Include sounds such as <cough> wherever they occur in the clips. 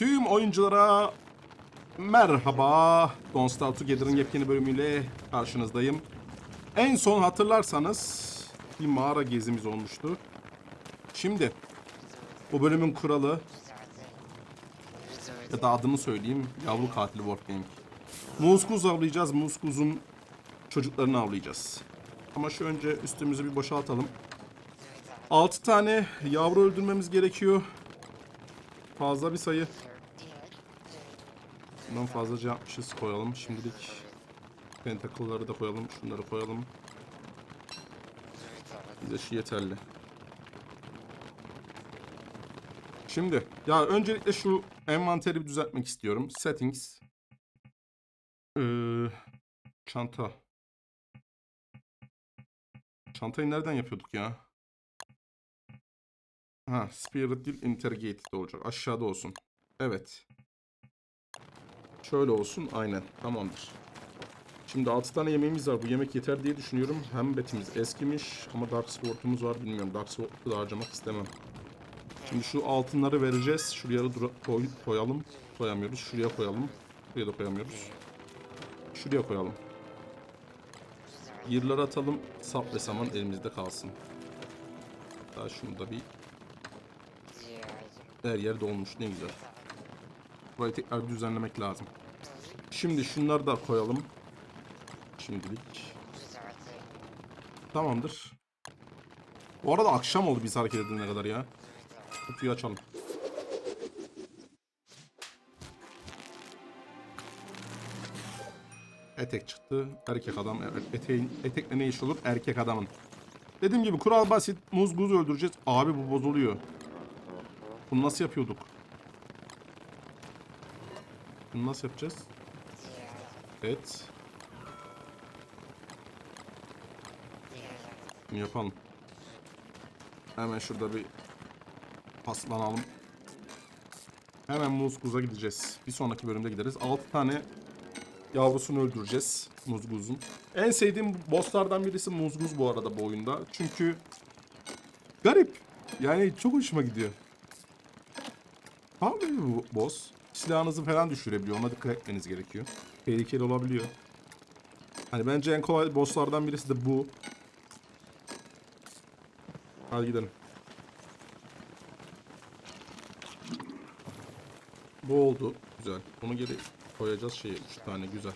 Tüm oyunculara merhaba. Don't Starve Together'ın yepyeni bölümüyle karşınızdayım. En son hatırlarsanız bir mağara gezimiz olmuştu. Şimdi bu bölümün kuralı ya da adını söyleyeyim yavru katili Wargaming. Muzkuz avlayacağız. Muzkuz'un çocuklarını avlayacağız. Ama şu önce üstümüzü bir boşaltalım. 6 tane yavru öldürmemiz gerekiyor. Fazla bir sayı. Bundan fazlaca yapmışız koyalım. Şimdilik pentacle'ları da koyalım. Şunları koyalım. Bize şu yeterli. Şimdi ya öncelikle şu envanteri düzeltmek istiyorum. Settings. Ee, çanta. Çantayı nereden yapıyorduk ya? Ha, Spirit değil Interrogated olacak. Aşağıda olsun. Evet. Şöyle olsun. Aynen. Tamamdır. Şimdi 6 tane yemeğimiz var. Bu yemek yeter diye düşünüyorum. Hem betimiz eskimiş ama Dark Sword'umuz var. Bilmiyorum. Dark Sword'u da harcamak istemem. Şimdi şu altınları vereceğiz. Şuraya dura- koy, koyalım. Koyamıyoruz. Şuraya koyalım. Buraya da koyamıyoruz. Şuraya koyalım. Yırları atalım. Sap ve saman elimizde kalsın. Daha şunu da bir her yer dolmuş ne güzel. Burayı tekrar düzenlemek lazım. Şimdi şunları da koyalım. Şimdilik. Tamamdır. Bu arada akşam oldu biz hareket edene kadar ya. Kutuyu açalım. Etek çıktı. Erkek adam. Evet, Eteğin, etekle ne iş olur? Erkek adamın. Dediğim gibi kural basit. Muz buz öldüreceğiz. Abi bu bozuluyor. Bunu nasıl yapıyorduk? Bunu nasıl yapacağız? Bunu yapalım. Hemen şurada bir paslanalım. Hemen Muzguz'a gideceğiz. Bir sonraki bölümde gideriz. 6 tane yavrusunu öldüreceğiz Muzguz'un. En sevdiğim bosslardan birisi Muzguz bu arada bu oyunda. Çünkü garip. Yani çok hoşuma gidiyor. Abi bu boss. Silahınızı falan düşürebiliyor. Ona dikkat etmeniz gerekiyor. Tehlikeli olabiliyor. Hani bence en kolay bosslardan birisi de bu. Hadi gidelim. Bu oldu. Güzel. Onu geri koyacağız şeye. 3 tane güzel.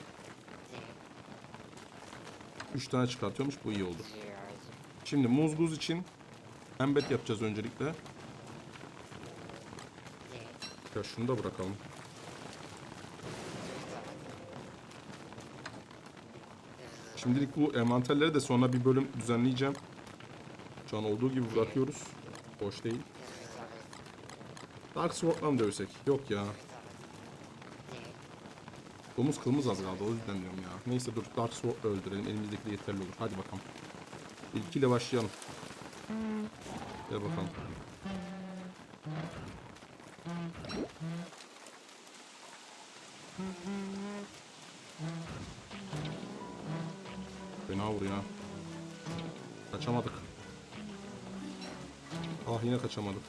3 tane çıkartıyormuş. Bu iyi oldu. Şimdi muzguz için embed yapacağız öncelikle. Ya şunu da bırakalım. Şimdilik bu envanterleri de sonra bir bölüm düzenleyeceğim. Şu an olduğu gibi bırakıyoruz. Boş değil. Dark Sword'la mı dövsek? Yok ya. Domuz kılımız az kaldı o yüzden diyorum ya. Neyse dur Dark Sword'la öldürelim. Elimizdeki de yeterli olur. Hadi bakalım. İlkiyle başlayalım. Gel bakalım. Kaçamadık.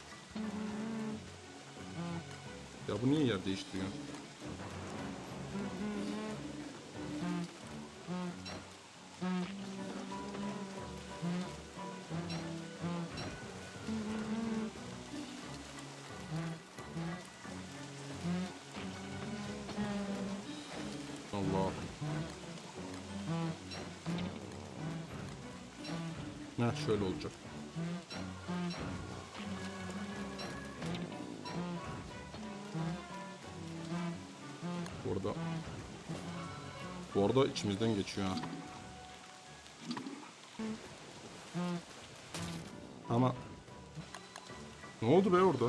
Ya bu niye yer değiştiriyor? Allah. Heh şöyle olacak. Arada içimizden geçiyor ha. Ama Ne oldu be orada?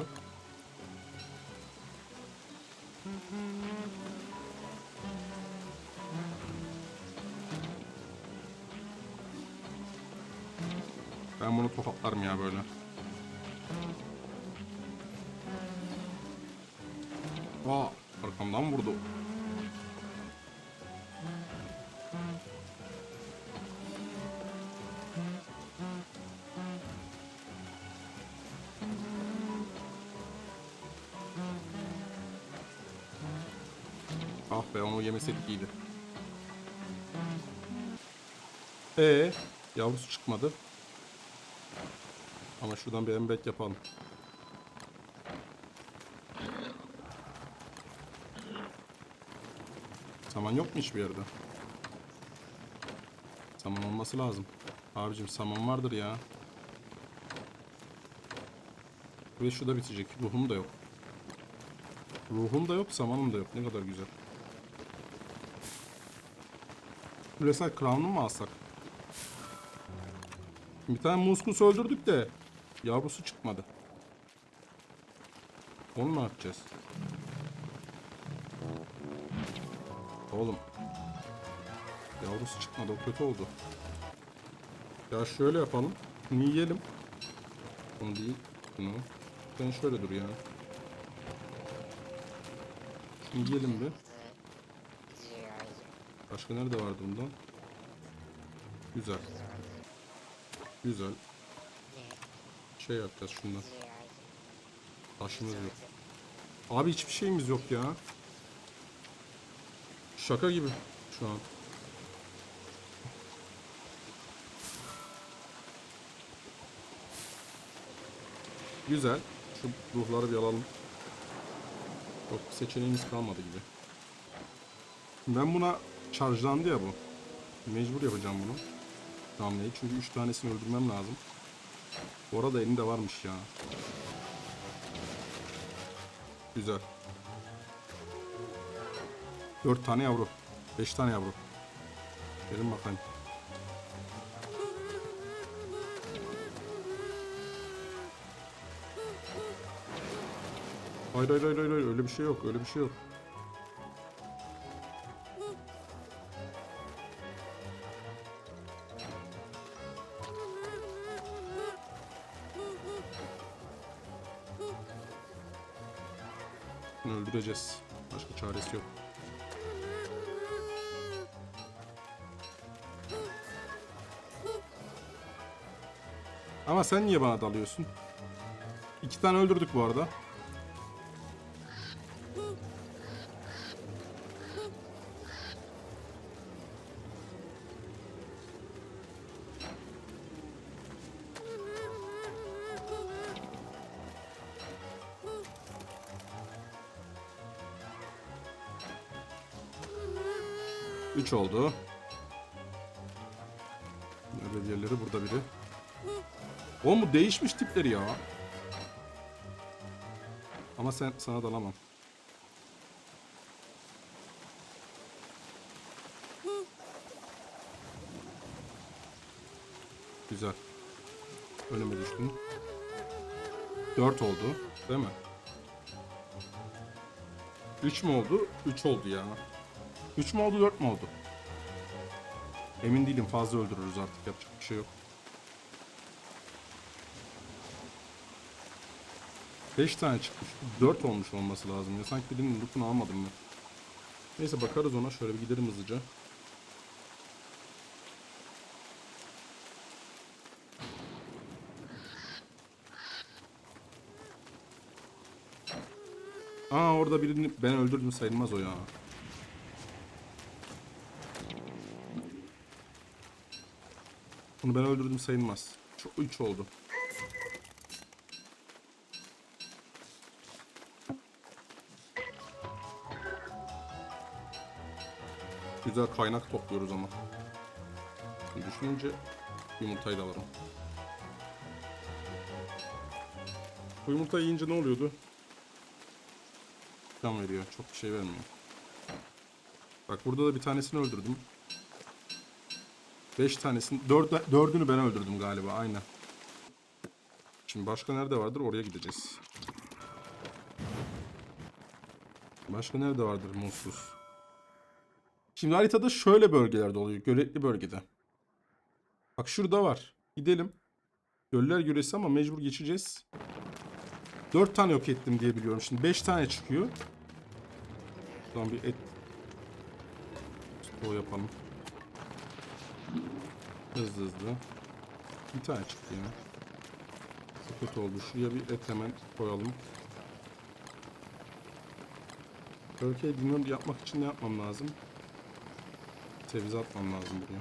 Ben bunu tokatlarım ya böyle. Aa, arkamdan vurdu. Yemeseydik iyiydi. Ee, yavrusu çıkmadı. Ama şuradan bir embed yapalım. Saman yok mu hiçbir yerde? Saman olması lazım. Abicim saman vardır ya. Ve şu da bitecek. Ruhum da yok. Ruhum da yok, samanım da yok. Ne kadar güzel. Küresel Crown'u mu alsak? Bir tane muskus öldürdük de yavrusu çıkmadı. Onu ne yapacağız? Oğlum. Yavrusu çıkmadı. O kötü oldu. Ya şöyle yapalım. Bunu yiyelim. Bunu değil. Bunu. Sen şöyle dur ya. Şunu yiyelim bir. Başka nerede vardı bundan? Güzel. Güzel. Şey yapacağız şundan. Taşımız yok. Abi hiçbir şeyimiz yok ya. Şaka gibi şu an. Güzel. Şu ruhları bir alalım. Çok seçeneğimiz kalmadı gibi. Ben buna şarjlandı ya bu. Mecbur yapacağım bunu. Hamleyi. Çünkü 3 tanesini öldürmem lazım. Bu arada elinde varmış ya. Güzel. 4 tane yavru. 5 tane yavru. Gelin bakayım. Hayır hayır hayır hayır. öyle bir şey yok öyle bir şey yok. Bunu öldüreceğiz. Başka çaresi yok. Ama sen niye bana dalıyorsun? İki tane öldürdük bu arada. Üç oldu. Nerede diğerleri? Burada biri. Oğlum bu değişmiş tipleri ya. Ama sen sana dalamam. Güzel. Önüme düştün. 4 oldu. Değil mi? 3 mü oldu? 3 oldu ya. 3 mü oldu 4 mü oldu? Emin değilim fazla öldürürüz artık yapacak bir şey yok. 5 tane çıkmış. 4 olmuş olması lazım ya. Sanki birinin lootunu almadım ben. Neyse bakarız ona. Şöyle bir gidelim hızlıca. Aa orada birini ben öldürdüm sayılmaz o ya. Bunu ben öldürdüm sayılmaz. Çok 3 oldu. Güzel kaynak topluyoruz ama. Düşününce yumurtayı da alırım. Bu yumurtayı yiyince ne oluyordu? Can veriyor. Çok bir şey vermiyor. Bak burada da bir tanesini öldürdüm. 5 tanesini, 4, dördünü ben öldürdüm galiba aynen. Şimdi başka nerede vardır oraya gideceğiz. Başka nerede vardır mutsuz? Şimdi haritada şöyle bölgelerde oluyor. Göletli bölgede. Bak şurada var. Gidelim. Göller yöresi ama mecbur geçeceğiz. 4 tane yok ettim diye biliyorum. Şimdi 5 tane çıkıyor. Şuradan bir et. O yapalım. Hızlı hızlı. Bir tane çıktı ya. Kötü oldu. Şuraya bir et hemen koyalım. Turkey dinner yapmak için ne yapmam lazım? Sebze atmam lazım buraya.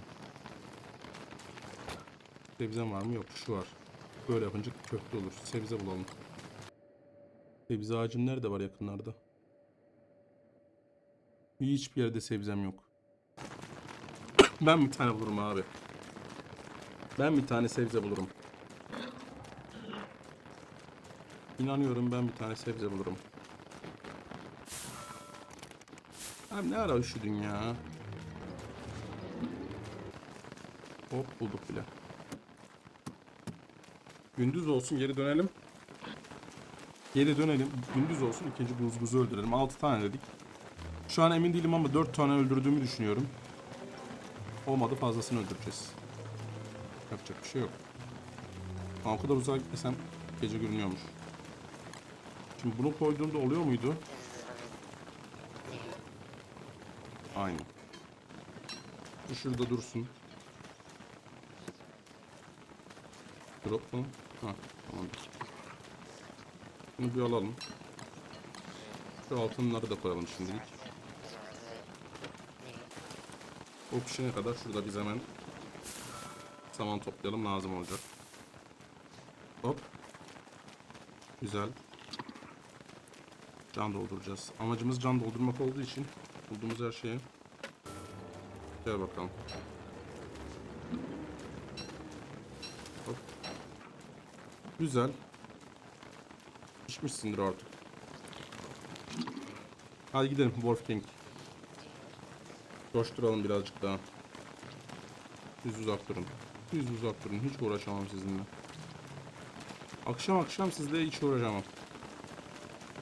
Sebzem var mı? Yok. Şu var. Böyle yapınca köfte olur. Sebze bulalım. Sebze ağacım nerede var yakınlarda? Hiçbir yerde sebzem yok. <coughs> ben bir tane bulurum abi. Ben bir tane sebze bulurum. İnanıyorum ben bir tane sebze bulurum. Abi ne ara üşüdün ya? Hop bulduk bile. Gündüz olsun geri dönelim. Geri dönelim. Gündüz olsun ikinci guzguzu öldürelim. 6 tane dedik. Şu an emin değilim ama 4 tane öldürdüğümü düşünüyorum. Olmadı fazlasını öldüreceğiz. Yapacak bir şey yok. Ama o kadar uzağa gitmesem gece görünüyormuş. Şimdi bunu koyduğumda oluyor muydu? Aynı. Bu şurada dursun. Drop mu? Ha, tamamdır. Bunu bir alalım. Şu altınları da koyalım şimdilik. O pişene kadar şurada biz hemen saman toplayalım lazım olacak. Hop. Güzel. Can dolduracağız. Amacımız can doldurmak olduğu için bulduğumuz her şeye Gel bakalım. Hop. Güzel. Pişmişsindir artık. Hadi gidelim Wolf King. Coşturalım birazcık daha. Düz uzak durun. Düz uzak durun. Hiç uğraşamam sizinle. Akşam akşam sizle hiç uğraşamam.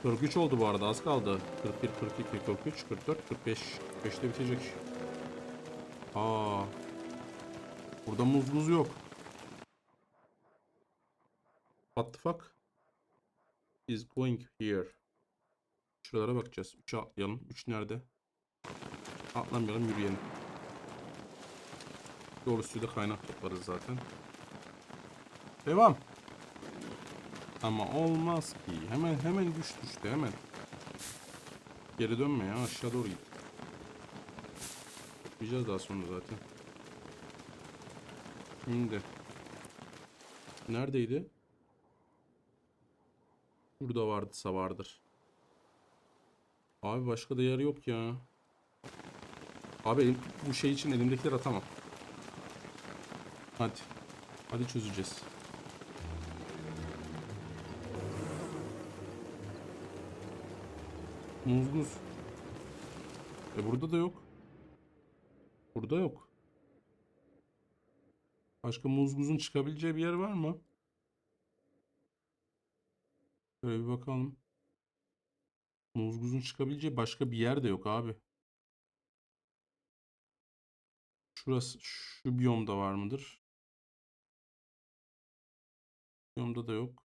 43 oldu bu arada az kaldı. 41, 42, 43, 44, 45. 5'te bitecek. Aa. Burada muz muz yok. What the fuck? Is going here. Şuralara bakacağız. 3'e atlayalım. 3 nerede? Atlamayalım yürüyelim. De kaynak toplarız zaten. Devam. Ama olmaz ki. Hemen hemen güç düştü hemen. Geri dönme ya aşağı doğru git. Yapacağız daha sonra zaten. Şimdi. Neredeydi? Burada vardısa vardır. Abi başka da yer yok ya. Abi bu şey için elimdekileri atamam. Hadi. Hadi çözeceğiz. Muzguz. E burada da yok. Burada yok. Başka muzguzun çıkabileceği bir yer var mı? Şöyle bir bakalım. Muzguzun çıkabileceği başka bir yer de yok abi. Şurası, şu biyomda var mıdır? Biyomda da yok.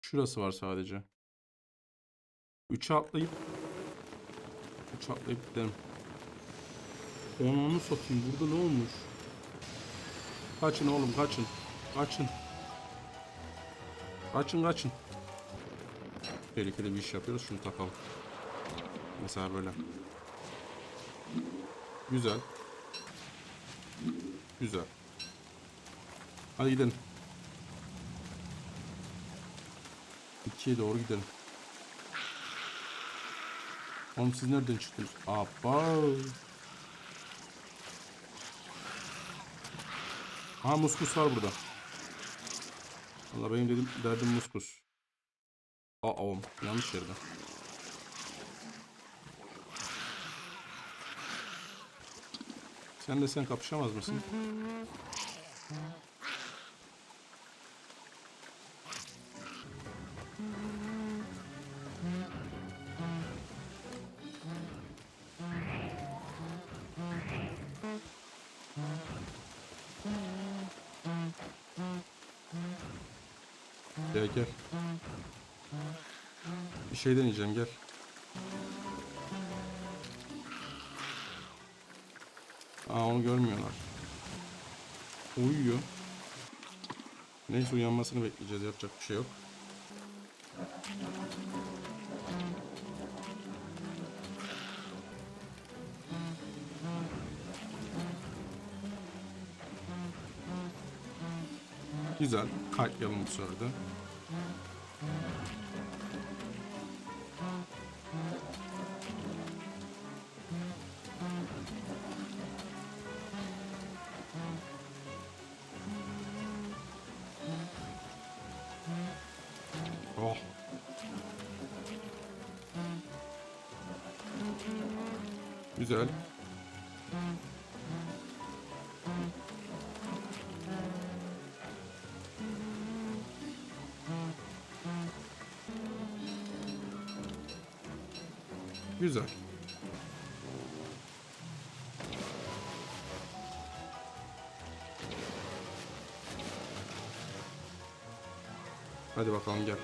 Şurası var sadece. 3'e atlayıp 3'e atlayıp gidelim. Onu satayım. Burada ne olmuş? Kaçın oğlum kaçın. Kaçın. Kaçın kaçın. Tehlikeli bir iş yapıyoruz. Şunu takalım. Mesela böyle. Güzel. Güzel. Hadi gidelim. İkiye doğru gidelim. Oğlum siz nereden çıktınız? Abba. Ha muskus var burada. Valla benim dedim derdim muskus. Aa oğlum yanlış yerde. Sen de sen kapışamaz mısın? şey deneyeceğim gel. Aa onu görmüyorlar. Uyuyor. Neyse uyanmasını bekleyeceğiz. Yapacak bir şey yok. Güzel. Kalklayalım bu sırada. Hadi bakalım gel.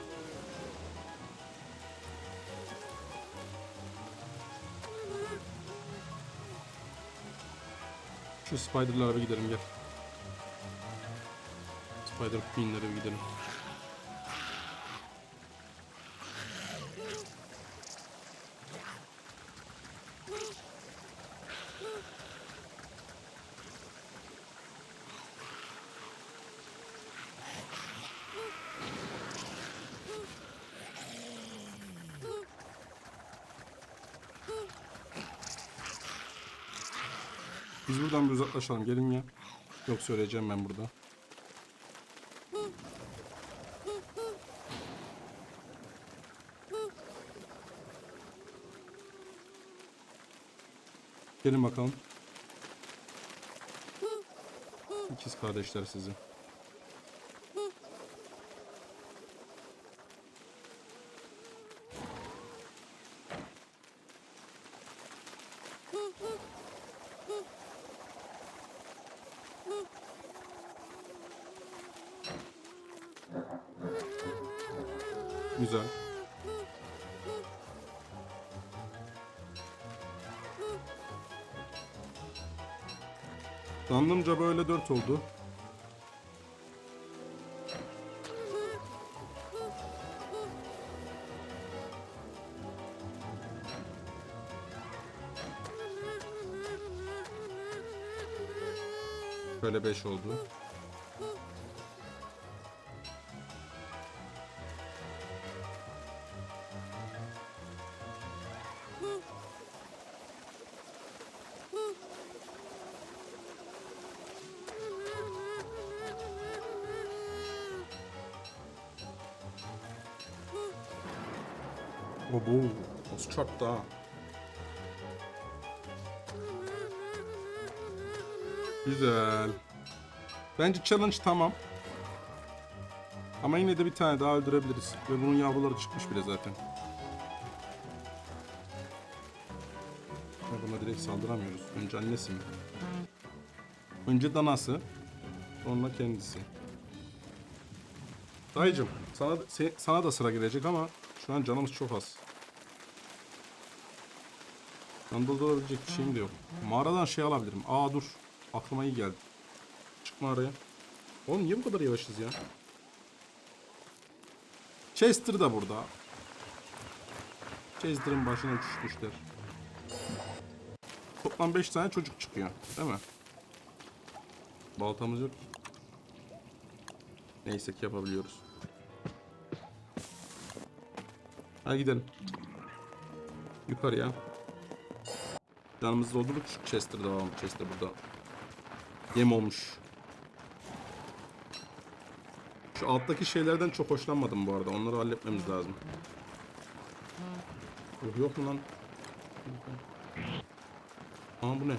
Şu spiderlara bir gidelim gel. Spider Queen'lere bir gidelim. Biz buradan bir uzaklaşalım. Gelin ya. Yok söyleyeceğim ben burada. Gelin bakalım. İkiz kardeşler sizi. Zannımca böyle dört oldu. Böyle beş oldu. Çarptı ha? Güzel. Bence challenge tamam. Ama yine de bir tane daha öldürebiliriz. Ve bunun yavruları çıkmış bile zaten. Buna direkt saldıramıyoruz. Önce annesi mi? Önce danası. Sonra kendisi. Dayıcım sana, sana da sıra gelecek ama şu an canımız çok az. Ben doldurabilecek bir şeyim de yok. Mağaradan şey alabilirim. Aa dur. Aklıma iyi geldi. Çık mağaraya. Oğlum niye bu kadar yavaşız ya? Chester da burada. Chester'ın başına uçuşmuşlar. Toplam 5 tane çocuk çıkıyor. Değil mi? Baltamız yok. Neyse ki yapabiliyoruz. Hadi gidelim. Yukarıya. Canımızı doldurduk. Şu Chester devam. Chester burada. Yem olmuş. Şu alttaki şeylerden çok hoşlanmadım bu arada. Onları halletmemiz lazım. Yok, yok mu lan? Aa bu ne?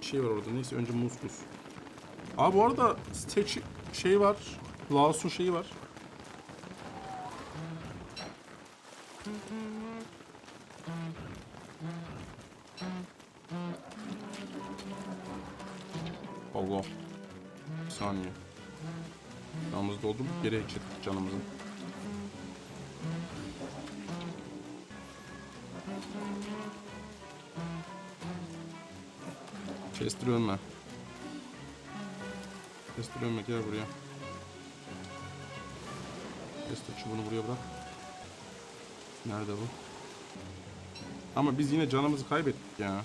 Bir şey var orada. Neyse önce muskus. Aa bu arada stage şey var. Laosu şeyi var. Chester ölme. Chester ölme gel buraya. Chester çubuğunu buraya bırak. Nerede bu? Ama biz yine canımızı kaybettik ya.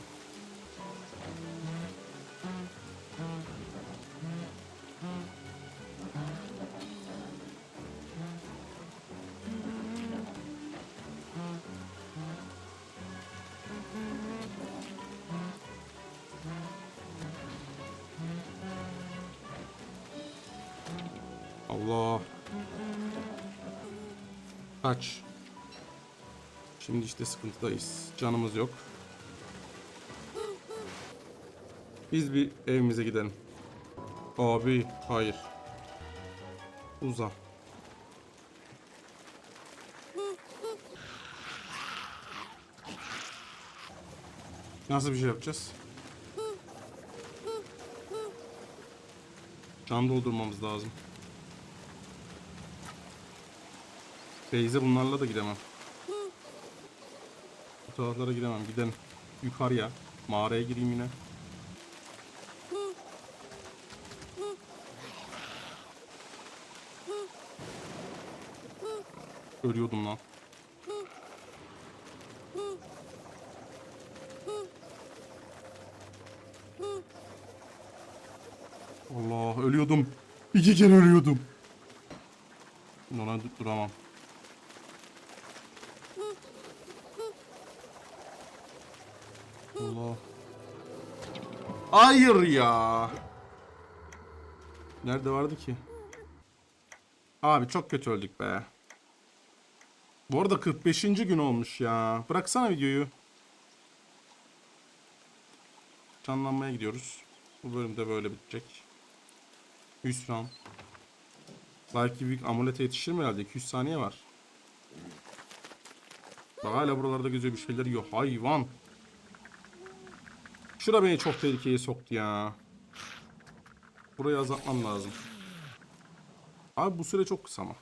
İşte sıkıntıdayız. Canımız yok. Biz bir evimize gidelim. Abi hayır. Uza. Nasıl bir şey yapacağız? Can doldurmamız lazım. Beyze bunlarla da gidemem. Bu taraflara gidemem. Gidelim. Yukarıya. Mağaraya gireyim yine. Ölüyordum lan. Allah ölüyordum. İki kere ölüyordum. Dur- duramam. Allah. Hayır ya. Nerede vardı ki? Abi çok kötü öldük be. Bu arada 45. gün olmuş ya. Bıraksana videoyu. Canlanmaya gidiyoruz. Bu bölümde böyle bitecek. Hüsran. Belki büyük amulete yetişir mi herhalde? 200 saniye var. Bak hala buralarda geziyor bir şeyler yiyor. Hayvan. Şura beni çok tehlikeye soktu ya. Burayı azaltmam lazım. Abi bu süre çok kısa ama.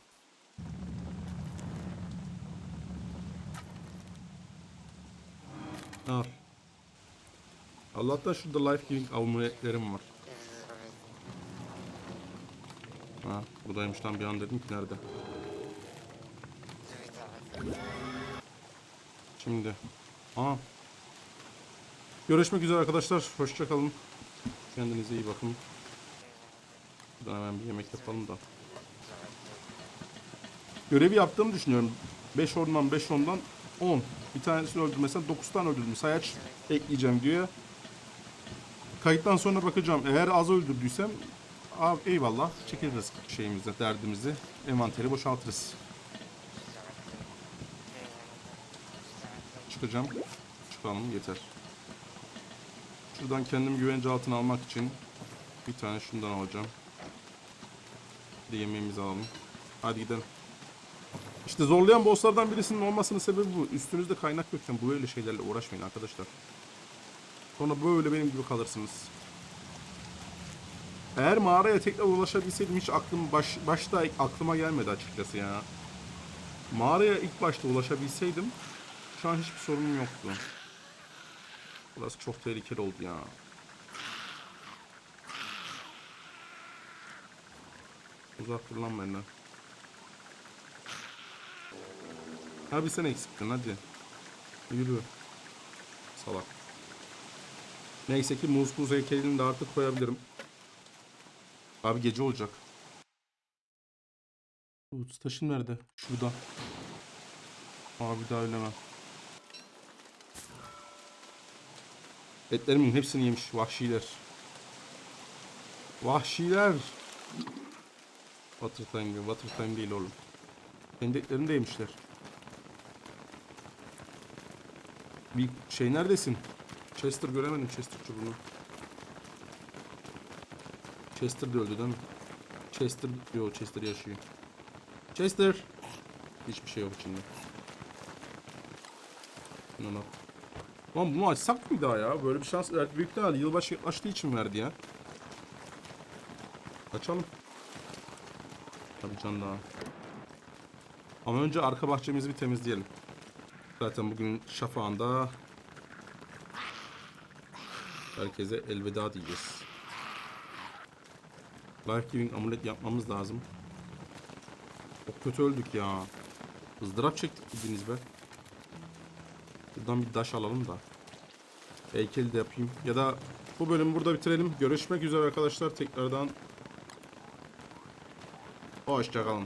Al. Allah'tan şurada life giving amuletlerim var. Ha, buradaymış lan bir an dedim ki nerede? Şimdi. Aa. Görüşmek üzere arkadaşlar. Hoşça kalın. Kendinize iyi bakın. Buradan hemen bir yemek yapalım da. Görevi yaptığımı düşünüyorum. 5 ondan 5 ondan 10. Bir tanesini öldürmesen 9 tane öldürdüm. Sayaç ekleyeceğim diyor. Kayıttan sonra bakacağım. Eğer az öldürdüysem abi eyvallah çekeriz şeyimizi, derdimizi. Envanteri boşaltırız. Çıkacağım. Çıkalım yeter. Şuradan kendimi güvence altına almak için bir tane şundan alacağım. Bir de yemeğimizi alalım. Hadi gidelim. İşte zorlayan bosslardan birisinin olmasının sebebi bu. Üstünüzde kaynak yokken böyle şeylerle uğraşmayın arkadaşlar. Sonra böyle benim gibi kalırsınız. Eğer mağaraya tekrar ulaşabilseydim hiç aklım baş, başta aklıma gelmedi açıkçası ya. Mağaraya ilk başta ulaşabilseydim şu an hiçbir sorunum yoktu. Burası çok tehlikeli oldu ya. Uzak dur lan benden. Abi sen eksiktin hadi. Yürü. Salak. Neyse ki muz buz heykelini de artık koyabilirim. Abi gece olacak. Uğuz taşın nerede? Şurada. Abi daha ölemem. Etlerimin hepsini yemiş vahşiler. Vahşiler. Water time. Water time değil oğlum. Kendi etlerini de yemişler. Bir şey neredesin? Chester göremedim Chester çubuğunu. Chester de öldü değil mi? Chester, yo Chester yaşıyor. Chester! Hiçbir şey yok içinde. Bak. Lan bunu açsak mı daha ya? Böyle bir şans büyük ihtimalle yılbaşı yaklaştığı için verdi ya. Açalım. Tabii can daha. Ama önce arka bahçemizi bir temizleyelim. Zaten bugün şafağında herkese elveda diyeceğiz. Life Giving amulet yapmamız lazım. Çok kötü öldük ya. ızdırap çektik bildiğiniz be. Buradan bir taş alalım da. Heykeli de yapayım. Ya da bu bölümü burada bitirelim. Görüşmek üzere arkadaşlar tekrardan. Hoşçakalın.